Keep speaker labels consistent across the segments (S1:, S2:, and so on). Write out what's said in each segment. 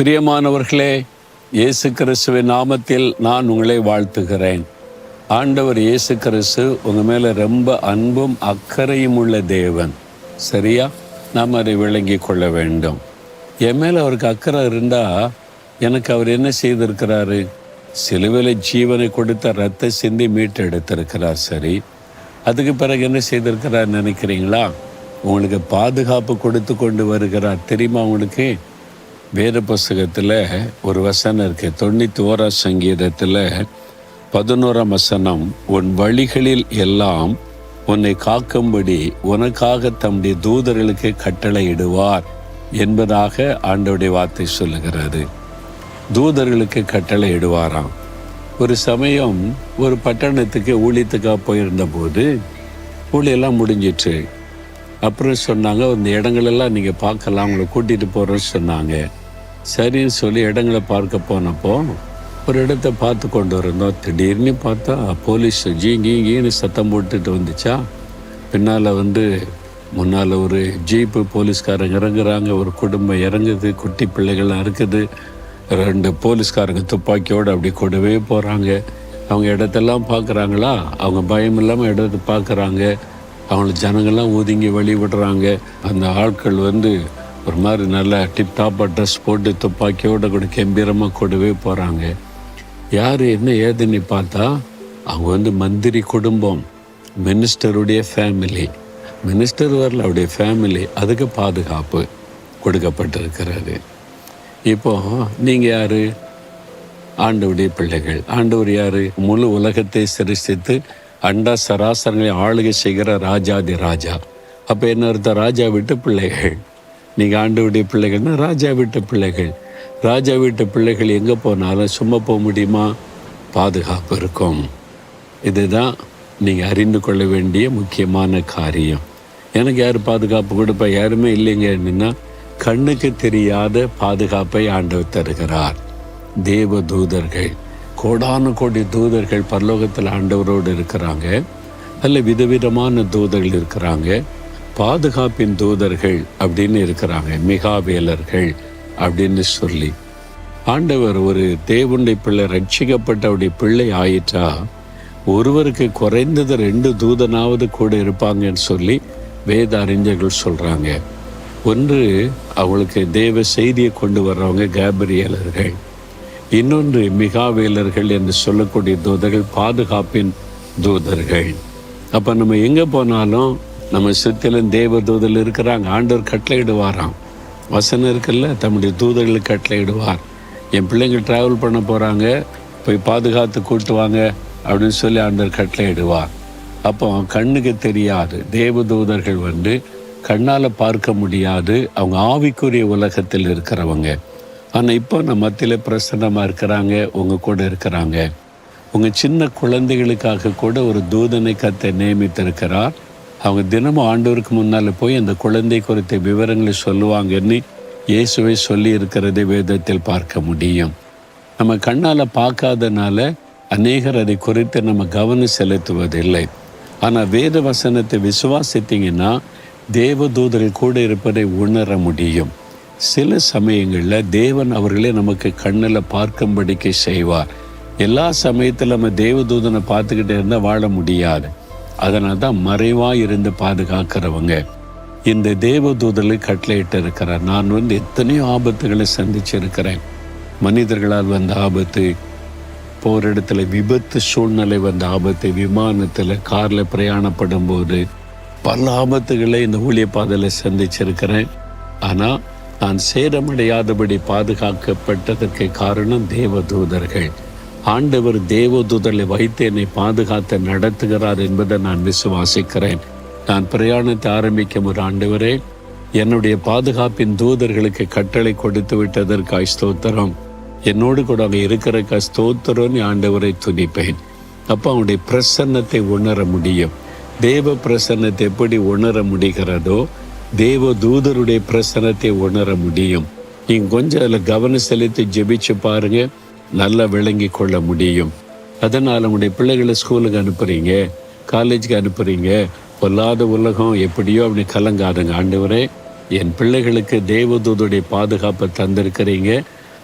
S1: பிரியமானவர்களே இயேசு கிறிஸ்துவின் நாமத்தில் நான் உங்களை வாழ்த்துகிறேன். ஆண்டவர் இயேசு கிறிஸ்து உங்கள் மேலே ரொம்ப அன்பும் அக்கறையும் உள்ள தேவன். சரியா? நாம் அதை விளங்கி கொள்ள வேண்டும். என் மேலே அவருக்கு அக்கறை இருந்தால் எனக்கு அவர் என்ன செய்திருக்கிறாரு? சிலுவையில் ஜீவனை கொடுத்த ரத்த சிந்தி மீட்டு எடுத்திருக்கிறார் சரி. அதுக்கு பிறகு என்ன செய்திருக்கிறார் நினைக்கிறீங்களா? உங்களுக்கு பாதுகாப்பு கொடுத்து கொண்டு வருகிறார். தெரியுமா உங்களுக்கு? வேத புஸ்தகத்தில் ஒரு வசனம் இருக்கு. தொண்ணூற்றி ஓரா சங்கீதத்தில் பதினோராம் வசனம் உன் வழிகளில் எல்லாம் உன்னை காக்கும்படி உனக்காக தம்முடைய தூதர்களுக்கு கட்டளையிடுவார் என்பதாக ஆண்டோடைய வார்த்தை சொல்லுகிறது. தூதர்களுக்கு கட்டளை இடுவாராம் ஒரு சமயம் ஒரு பட்டணத்துக்கு ஊழியத்துக்காக போயிருந்த போது ஊழியெல்லாம் முடிஞ்சிச்சு. அப்புறம் சொன்னாங்க இந்த இடங்களெல்லாம் நீங்கள் பார்க்கலாம் உங்களை கூட்டிகிட்டு போகிறோன்னு சொன்னாங்க. சரின்னு சொல்லி இடங்களை பார்க்க போனப்போ ஒரு இடத்த பார்த்து கொண்டு இருந்தோம் திடீர்னு பார்த்தா போலீஸ் ஜீ கீங்கன்னு கீன்னு சத்தம் போட்டுட்டு வந்துச்சா. பின்னால் வந்து முன்னால் ஒரு ஜீப்பு போலீஸ்காரங்க இறங்குறாங்க. ஒரு குடும்பம் இறங்குது குட்டி பிள்ளைகள்லாம் இருக்குது. ரெண்டு போலீஸ்காரங்க துப்பாக்கியோடு அப்படி கூடவே போகிறாங்க அவங்க இடத்தெல்லாம் பார்க்குறாங்களா? அவங்க பயம் இல்லாமல் இடத்த பார்க்குறாங்க. அவங்கள ஜனங்கள்லாம் ஒதுங்கி வழி விடுறாங்க அந்த ஆட்கள் வந்து ஒரு மாதிரி நல்லா டிப்டாப்பாக ட்ரெஸ் போட்டு துப்பாக்கியோட கூட கம்பீரமாக கூடவே போகிறாங்க யார் என்ன ஏதுன்னு பார்த்தா அவங்க வந்து மந்திரி குடும்பம் மினிஸ்டருடைய ஃபேமிலி மினிஸ்டர் வரல அவருடைய ஃபேமிலி அதுக்கு பாதுகாப்பு கொடுக்கப்பட்டிருக்கிறது. இப்போ நீங்கள் யார்? ஆண்டவுடைய பிள்ளைகள். ஆண்டவர் யார்? முழு உலகத்தை சிருஷ்டித்து அண்டா சராசரங்களை ஆளுகை செய்கிற ராஜாதி ராஜா. அப்போ என்ன அர்த்தம்? ராஜா விட்டு பிள்ளைகள். நீங்கள் ஆண்டவுடைய பிள்ளைகள்னா ராஜா வீட்டு பிள்ளைகள். ராஜா வீட்டு பிள்ளைகள் எங்கே போனாலும் சும்மா போக முடியுமா? பாதுகாப்பு இருக்கும். இதுதான் நீங்கள் அறிந்து கொள்ள வேண்டிய முக்கியமான காரியம். எனக்கு யார் பாதுகாப்பு கொடுப்பா? யாருமே இல்லைங்க அப்படின்னா கண்ணுக்கு தெரியாத பாதுகாப்பை ஆண்டவர் தருகிறார். தேவ தூதர்கள் கோடானு கோடி தூதர்கள் பரலோகத்தில் ஆண்டவரோடு இருக்கிறாங்க. அல்ல விதவிதமான தூதர்கள் இருக்கிறாங்க. பாதுகாப்பின் தூதர்கள் அப்படின்னு இருக்கிறாங்க மிகாவேலர்கள் அப்படின்னு சொல்லி. ஆண்டவர் ஒரு தேவனுடைய பிள்ளை ரட்சிக்கப்பட்டவுடைய பிள்ளை ஆயிட்டா ஒருவருக்கு குறைந்தது ரெண்டு தூதனாவது கூட இருப்பாங்கன்னு சொல்லி வேத அறிஞர்கள் சொல்கிறாங்க ஒன்று அவளுக்கு தேவ செய்தியை கொண்டு வர்றவங்க கேபரியலர்கள். இன்னொன்று மிகாவேலர்கள் என்று சொல்லக்கூடிய தூதர்கள் பாதுகாப்பின் தூதர்கள். அப்போ நம்ம எங்கே போனாலும் நம்ம சுற்றிலும் தேவ தூதல் இருக்கிறாங்க. ஆண்டவர் கட்டளையிடுவாராம். வசனம் இருக்குல்ல? தம்முடைய தூதர்களுக்கு கட்டளையிடுவார். என் பிள்ளைங்க ட்ராவல் பண்ண போகிறாங்க போய் பாதுகாத்து கூட்டுவாங்க. அப்படின்னு சொல்லி ஆண்டவர் கட்டளையிடுவார். அப்போ கண்ணுக்கு தெரியாது. தேவ தூதர்கள் வந்து கண்ணால் பார்க்க முடியாது. அவங்க ஆவிக்குரிய உலகத்தில் இருக்கிறவங்க. ஆனால் இப்போ நம்ம மத்தியில் பிரசன்னமாக இருக்கிறாங்க. உங்கள் கூட இருக்கிறாங்க. உங்கள் சின்ன குழந்தைகளுக்காக கூட ஒரு தூதனை கத்தை நியமித்திருக்கிறார். அவங்க தினமும் ஆண்டவருக்கு முன்னால் போய் அந்த குழந்தை குறித்த விவரங்களை சொல்லுவாங்கன்னு இயேசுவை சொல்லி இருக்கிறதை வேதத்தில் பார்க்க முடியும். நம்ம கண்ணால் பார்க்காதனால அநேகர் அதை குறித்து நம்ம கவனம் செலுத்துவதில்லை. ஆனால் வேத வசனத்தை விசுவாசித்தீங்கன்னா தேவதூதர்கள் கூட இருப்பதை உணர முடியும். சில சமயங்களில் தேவன் அவர்களே நமக்கு கண்ணில் பார்க்கும்படிக்கு செய்வார். எல்லா சமயத்தில் நம்ம தேவதூதனை பார்த்துக்கிட்டே இருந்தால் வாழ முடியாது. அதனால தான் மறைவாக இருந்து பாதுகாக்கிறவங்க. இந்த தேவதூதலை கட்டளையிட்டு இருக்கிறார் நான் வந்து எத்தனையோ ஆபத்துகளை சந்திச்சிருக்கிறேன். மனிதர்களால் வந்த ஆபத்து போகிற இடத்துல விபத்து சூழ்நிலை வந்த ஆபத்து விமானத்தில் காரில் பிரயாணப்படும் போது பல ஆபத்துகளை இந்த ஊழிய பாதையில் சந்திச்சிருக்கிறேன். ஆனால் நான் சேதமடையாதபடி பாதுகாக்கப்பட்டதற்கு காரணம் தேவதூதர்கள். ஆண்டவர் தேவதூதலை வைத்து என்னை பாதுகாத்து நடத்துகிறார் என்பதை நான் விசுவாசிக்கிறேன். நான் பிரயாணத்தை ஆரம்பிக்கும் ஒரு ஆண்டவரே என்னுடைய பாதுகாப்பின் தூதர்களுக்கு கட்டளை கொடுத்து விட்டதற்காய் ஸ்தோத்திரம். என்னோடு கூட அங்கே இருக்கிற ஸ்தோத்திரம்னு ஆண்டவரை துதிப்பேன். அப்போ அவனுடைய பிரசன்னத்தை உணர முடியும். தேவ பிரசன்னத்தை எப்படி உணர முடிகிறதோ தேவ தூதருடைய பிரசன்னத்தை உணர முடியும். நீங்கள் கொஞ்சம் அதில் கவனம் செலுத்தி ஜெபிச்சு பாருங்கள் நல்லா விளங்கி கொள்ள முடியும். அதனால் உங்களுடைய பிள்ளைகளை ஸ்கூலுக்கு அனுப்புகிறீங்க காலேஜுக்கு அனுப்புகிறீங்க பொல்லாத உலகம் எப்படியோ அப்படி கலங்காதுங்க ஆண்டவரே. என் பிள்ளைகளுக்கு தேவதூதுடைய பாதுகாப்பை தந்திருக்கிறீங்க.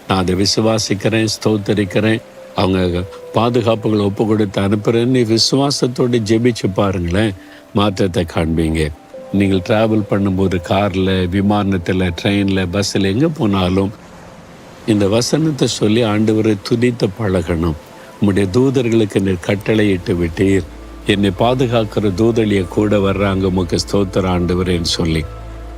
S1: நான் அதை விசுவாசிக்கிறேன் ஸ்தோத்தரிக்கிறேன். அவங்க பாதுகாப்புகளை ஒப்பு கொடுத்து அனுப்புகிறேன்னு விசுவாசத்தோடு ஜெபிச்சு பாருங்களேன். மாற்றத்தை காண்பீங்க. நீங்கள் ட்ராவல் பண்ணும்போது காரில் விமானத்தில் ட்ரெயினில் பஸ்ஸில் எங்கே போனாலும் இந்த வசனத்தை சொல்லி ஆண்டவரை துதித்த பழகணும். உம்முடைய தூதர்களுக்கு நீர் கட்டளையிட்டு விட்டீர். என்னை பாதுகாக்கிற தூதலிய கூட வர்றாங்க. உமக்கு ஸ்தோத்திர ஆண்டவரேன்னு சொல்லி.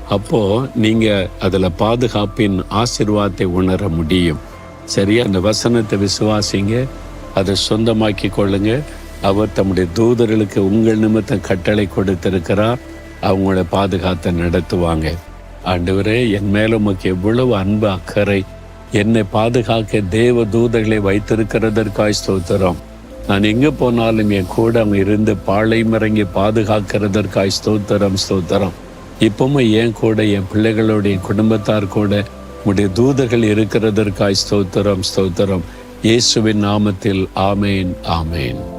S1: அப்போது நீங்கள் அதில் பாதுகாப்பின் ஆசிர்வாதத்தை உணர முடியும். சரியா? அந்த வசனத்தை விசுவாசிங்க. அதை சொந்தமாக்கி கொள்ளுங்க. அவர் தம்முடைய தூதர்களுக்கு உங்கள் நிமித்தம் கட்டளை கொடுத்திருக்கிறார். அவங்கள பாதுகாத்து நடத்துவாங்க. ஆண்டவரே என் மேல உமக்கு எவ்வளவு அன்பு அக்கறை என்னை பாதுகாக்க தேவ தூதர்களை வைத்திருக்கிறதற்காய் ஸ்தோத்திரம். நான் எங்கே போனாலும் என் கூட அவங்க இருந்து பாளையம் மறங்கி பாதுகாக்கிறதற்காய் ஸ்தோத்திரம் ஸ்தோத்திரம். இப்பவும் என் கூட என் பிள்ளைகளுடைய குடும்பத்தார் கூட உடைய தூதர்கள் இருக்கிறதற்காய் ஸ்தோத்திரம் ஸ்தோத்திரம். இயேசுவின் நாமத்தில் ஆமேன் ஆமேன்.